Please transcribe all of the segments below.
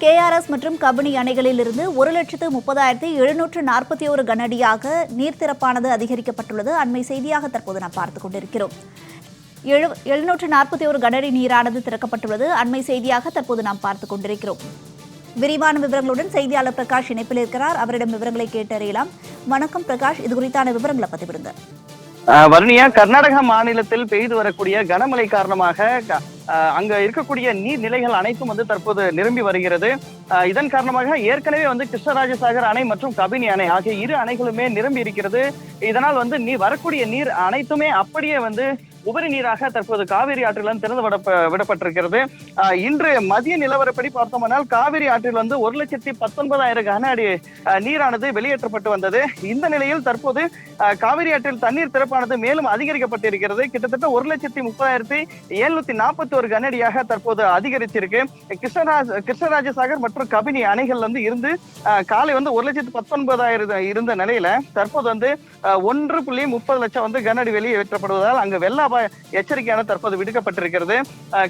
KRS மற்றும் கபினி அணைகளிலிருந்து ஒரு லட்சத்து முப்பதாயிரத்தி எழுநூற்று நாற்பத்தி ஒரு கனஅடியாக நீர் திறப்பானது அதிகரிக்கப்பட்டுள்ளது. அண்மை செய்தியாக தற்போது நாம் பார்த்துக் கொண்டிருக்கிறோம். எழு எழுநூற்று நாற்பத்தி ஒரு கனஅடி நீரானது திறக்கப்பட்டுள்ளது. அண்மை செய்தியாக தற்போது நாம் பார்த்துக் கொண்டிருக்கிறோம். விரிவான விவரங்களுடன் செய்தியாளர் பிரகாஷ் இணைப்பில் இருக்கிறார். அவரிடம் விவரங்களை கேட்டறியலாம். வணக்கம் பிரகாஷ். இது குறித்தான விவரங்களை பதிவிடுங்க. வர்ணியா கர்நாடக மாநிலத்தில் பெய்து வரக்கூடிய கனமழை காரணமாக அங்க இருக்கக்கூடிய நீர்நிலைகள் அனைத்தும் வந்து தற்போது நிரம்பி வருகிறது. இதன் காரணமாக ஏற்கனவே வந்து கிருஷ்ணராஜசாகர் அணை மற்றும் கபினி அணை ஆகிய இரு அணைகளுமே நிரம்பி இருக்கிறது. இதனால் வந்து நீ வரக்கூடிய நீர் அனைத்துமே அப்படியே வந்து உபரி நீராக தற்போது காவிரி ஆற்றிலிருந்து திறந்து விட விடப்பட்டிருக்கிறது. இன்று மதிய நிலவரப்படி பார்த்தோம்னால் காவிரி ஆற்றில் வந்து ஒரு லட்சத்தி பத்தொன்பதாயிரம் கன அடி நீரானது வெளியேற்றப்பட்டு வந்தது. இந்த நிலையில் தற்போது காவிரி ஆற்றில் தண்ணீர் திறப்பானது மேலும் அதிகரிக்கப்பட்டிருக்கிறது. கிட்டத்தட்ட ஒரு லட்சத்தி முப்பதாயிரத்தி எழுநூத்தி நாற்பத்தி ஒரு கனடியாக தற்போது அதிகரிச்சிருக்கு. கிருஷ்ணராஜ் கிருஷ்ணராஜசாகர் மற்றும் கபினி அணைகள் வந்து இருந்து காலை வந்து ஒரு லட்சத்தி பத்தொன்பதாயிரம் இருந்த நிலையில தற்போது வந்து ஒன்று புள்ளி முப்பது லட்சம் வந்து கனஅடி வெளியேற்றப்படுவதால் அங்கு வெள்ள எச்சரிக்கையான தற்போது விடுக்கப்பட்டிருக்கிறது.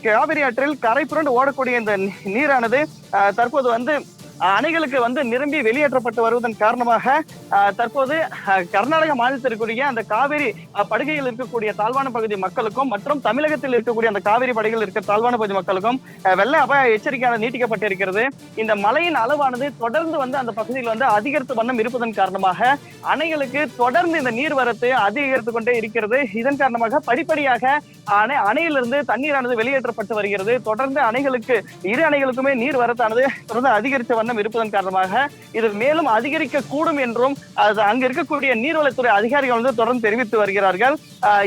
காவிரி ஆற்றில் கரை புரண்டு ஓடக்கூடிய இந்த நீரானது தற்போது வந்து அணைகளுக்கு வந்து நிரம்பி வெளியேற்றப்பட்டு வருவதன் காரணமாக தற்போது கர்நாடக மாநிலத்திற்குரிய அந்த காவிரி படுகையில் இருக்கக்கூடிய தாழ்வான பகுதி மக்களுக்கும் மற்றும் தமிழகத்தில் இருக்கக்கூடிய அந்த காவிரி படுகையில் இருக்க தாழ்வான பகுதி மக்களுக்கும் வெள்ள அபாய எச்சரிக்கையான நீட்டிக்கப்பட்டிருக்கிறது. இந்த மழையின் அளவானது தொடர்ந்து வந்து அந்த பகுதியில் வந்து அதிகரித்து வண்ணம் இருப்பதன் காரணமாக அணைகளுக்கு தொடர்ந்து இந்த நீர்வரத்து அதிகரித்து கொண்டே இருக்கிறது. இதன் காரணமாக படிப்படியாக அணை அணையிலிருந்து தண்ணீரானது வெளியேற்றப்பட்டு வருகிறது. தொடர்ந்து அணைகளுக்கு இரு அணைகளுக்குமே நீர் வரத்தானது தொடர்ந்து வந்து வண்ணம் இருப்பதன் காரணமாக இது மேலும் அதிகரிக்க கூடும் என்றும் அது அங்கு இருக்கக்கூடிய நீர்வளத்துறை அதிகாரிகள் வந்து தொடர்ந்து தெரிவித்து வருகிறார்கள்.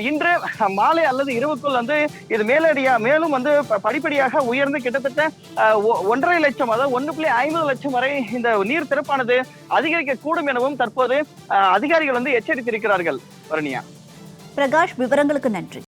இன்று மாலை அல்லது இரவுக்குள் வந்து இது மேலடியா மேலும் வந்து படிப்படியாக உயர்ந்து கிட்டத்தட்ட ஆஹ் ஒன்றரை லட்சம் அதாவது ஒன்று புள்ளி ஐம்பது லட்சம் வரை இந்த நீர் திறப்பானது அதிகரிக்க கூடும் எனவும் தற்போது அதிகாரிகள் வந்து எச்சரித்திருக்கிறார்கள். வருணியா. பிரகாஷ் விவரங்களுக்கு நன்றி.